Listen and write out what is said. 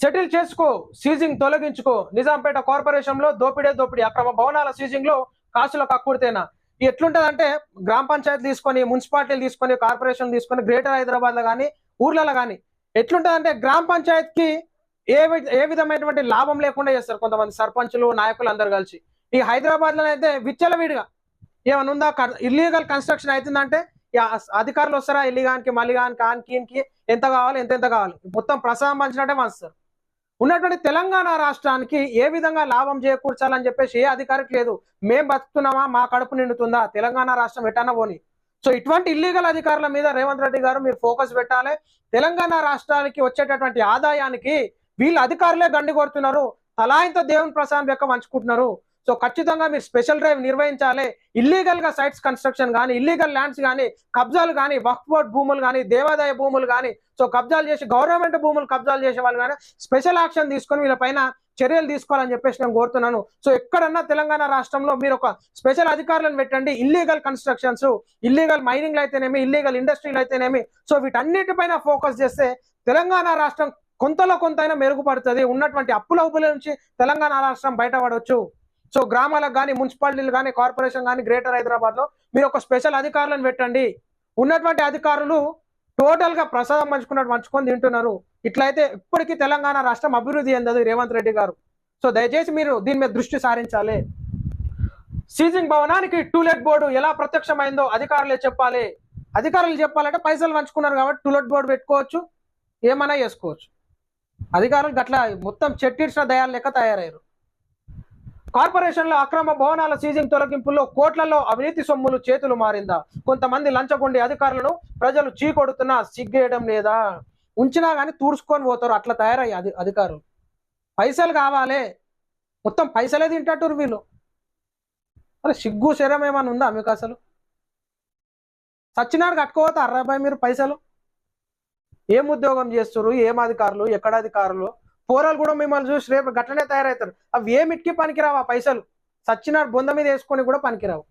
Settle చేసుకో seizing తొలగించుకో. Nizampet కార్పొరేషన్లో దోపిడే దోపిడీ అక్రమ భవనాల సీజింగ్లో కాసుల కక్కుడితేనా ఎట్లుంటదంటే గ్రామ పంచాయతీ తీసుకొని మున్సిపాలిటీలు తీసుకొని కార్పొరేషన్ తీసుకొని గ్రేటర్ హైదరాబాద్లో కానీ ఊర్లలో కానీ ఎట్లుంటదంటే గ్రామ పంచాయతీకి ఏ ఏ విధమైనటువంటి లాభం లేకుండా చేస్తారు కొంతమంది సర్పంచులు నాయకులు అందరు కలిసి. ఈ హైదరాబాద్లో అయితే విచ్చలవిడిగా ఏమైనా ఉందా? ఇల్లీగల్ కన్స్ట్రక్షన్ అవుతుందంటే అధికారులు వస్తారా? ఇల్లీగానికి మల్లిగానికి ఆనికి ఎంత కావాలి ఎంత ఎంత కావాలి? మొత్తం ప్రసాదం పంచినట్టే పంచుతారు. ఉన్నటువంటి తెలంగాణ రాష్ట్రానికి ఏ విధంగా లాభం చేకూర్చాలని చెప్పేసి ఏ అధికారికి లేదు. మేం బతుకుతున్నామా? మా కడుపు నిండుతుందా? తెలంగాణ రాష్ట్రం ఎటన్నా పోని. సో ఇటువంటి ఇల్లీగల్ అధికారుల మీద రేవంత్ రెడ్డి గారు మీరు ఫోకస్ పెట్టాలి. తెలంగాణ రాష్ట్రానికి వచ్చేటటువంటి ఆదాయానికి వీళ్ళు అధికారులే గండి కొడుతున్నారు. తలాయింత దేవుని ప్రసాదం యొక్క పంచుకుంటున్నారు. సో ఖచ్చితంగా మీరు స్పెషల్ డ్రైవ్ నిర్వహించాలి. ఇల్లీగల్గా సైట్స్ కన్స్ట్రక్షన్ కానీ ఇల్లీగల్ ల్యాండ్స్ కానీ కబ్జాలు కానీ వక్ఫ్ బోర్డ్ భూములు కానీ దేవాదాయ భూములు కానీ సో కబ్జాలు చేసి గవర్నమెంట్ భూములు కబ్జాలు చేసే వాళ్ళు కానీ స్పెషల్ యాక్షన్ తీసుకొని వీళ్ళపైన చర్యలు తీసుకోవాలని చెప్పేసి నేను కోరుతున్నాను. సో ఎక్కడన్నా తెలంగాణ రాష్ట్రంలో మీరు ఒక స్పెషల్ అధికారులను పెట్టండి. ఇల్లీగల్ కన్స్ట్రక్షన్స్ ఇల్లీగల్ మైనింగ్లు అయితేనేమి ఇల్లీగల్ ఇండస్ట్రీలు అయితేనేమి సో వీటన్నిటిపైన ఫోకస్ చేస్తే తెలంగాణ రాష్ట్రం కొంతలో కొంతైనా మెరుగుపడుతుంది. ఉన్నటువంటి అప్పుల ఉప్పుల నుంచి తెలంగాణ రాష్ట్రం బయటపడవచ్చు సో గ్రామాలకు కానీ మున్సిపాలిటీలు కానీ కార్పొరేషన్ కానీ గ్రేటర్ హైదరాబాద్లో మీరు ఒక స్పెషల్ అధికారులను పెట్టండి. ఉన్నటువంటి అధికారులు టోటల్గా ప్రసాదం పంచుకున్నట్టు పంచుకొని తింటున్నారు. ఇట్లయితే ఇప్పటికీ తెలంగాణ రాష్ట్రం అభివృద్ధి చెందదు రేవంత్ రెడ్డి గారు. సో దయచేసి మీరు దీని మీద దృష్టి సారించాలి. సీజింగ్ భవనానికి టూలెట్ బోర్డు ఎలా ప్రత్యక్షమైందో అధికారులే చెప్పాలి. అధికారులు చెప్పాలంటే పైసలు పంచుకున్నారు కాబట్టి టూలెట్ బోర్డు పెట్టుకోవచ్చు ఏమైనా చేసుకోవచ్చు. అధికారులు గట్లా మొత్తం చెట్టిడ్చిన దయాలు లెక్క తయారయ్యారు. కార్పొరేషన్లో అక్రమ భవనాల సీజింగ్ తొలగింపుల్లో కోట్లలో అవినీతి సొమ్ములు చేతులు మారిందా? కొంతమంది లంచగొండి అధికారులను ప్రజలు చీకొడుతున్నా సిగ్గేయడం లేదా? ఉంచినా కానీ తూడుచుకొని పోతారు. అట్లా తయారయ్యి అది అధికారులు. పైసలు కావాలి. మొత్తం పైసలే తింటట్టు వీళ్ళు. అరే సిగ్గు శరం ఏమైనా ఉందా మీకు అసలు? సచ్చినాడు కట్టుకోవద్దు అర్రాబాయ్ మీరు పైసలు? ఏం ఉద్యోగం చేస్తున్నారు ఏం అధికారులు? ఎక్కడ అధికారులు? పోరాలు కూడా మిమ్మల్ని చూసి రేపు గట్లనే తయారవుతారు అవి ఏమిటికి పనికిరావు ఆ పైసలు? సచ్చినాడు బొంద మీద వేసుకొని కూడా పనికిరావు.